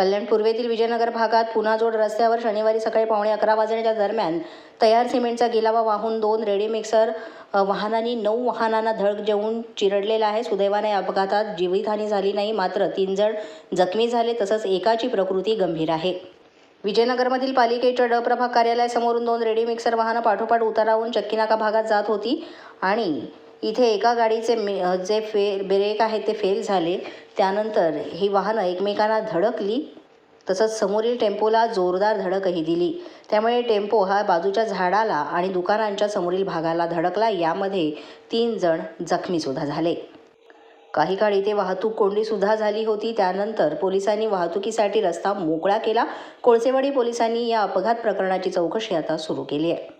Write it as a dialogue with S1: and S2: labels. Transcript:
S1: कल्याण पूर्वेतील विजयनगर भागात पुनाजोड रस्त्यावर शनिवारी सकाळी पावणे अकरा वाजण्याच्या दरम्यान तयार सिमेंटचा गिलावा वाहून दोन रेडी मिक्सर वाहनांनी नऊ वाहनांना धडक जेवून चिरडलेला आहे. सुदैवाने या अपघातात जीवितहानी झाली नाही मात्र तीन जण जखमी झाले तसंच एकाची प्रकृती गंभीर आहे. विजयनगरमधील पालिकेच्या ड प्रभाग कार्यालयासमोरून दोन रेडी मिक्सर वाहनं पाठोपाठ उतारावून चक्कीनाका भागात जात होती आणि इथे एका गाडीचे मे जे फे ब्रेक आहे ते फेल झाले. त्यानंतर ही वाहनं एकमेकांना धडकली. तसंच समोरील टेम्पोला जोरदार धडकही दिली. त्यामुळे टेम्पो हा बाजूच्या झाडाला आणि दुकानांच्या समोरील भागाला धडकला. यामध्ये तीन जण जखमीसुद्धा झाले. काही काळ इथे वाहतूक कोंडीसुद्धा झाली होती. त्यानंतर पोलिसांनी वाहतुकीसाठी रस्ता मोकळा केला. कोळसेवाडी पोलिसांनी या अपघात प्रकरणाची चौकशी आता सुरू केली आहे.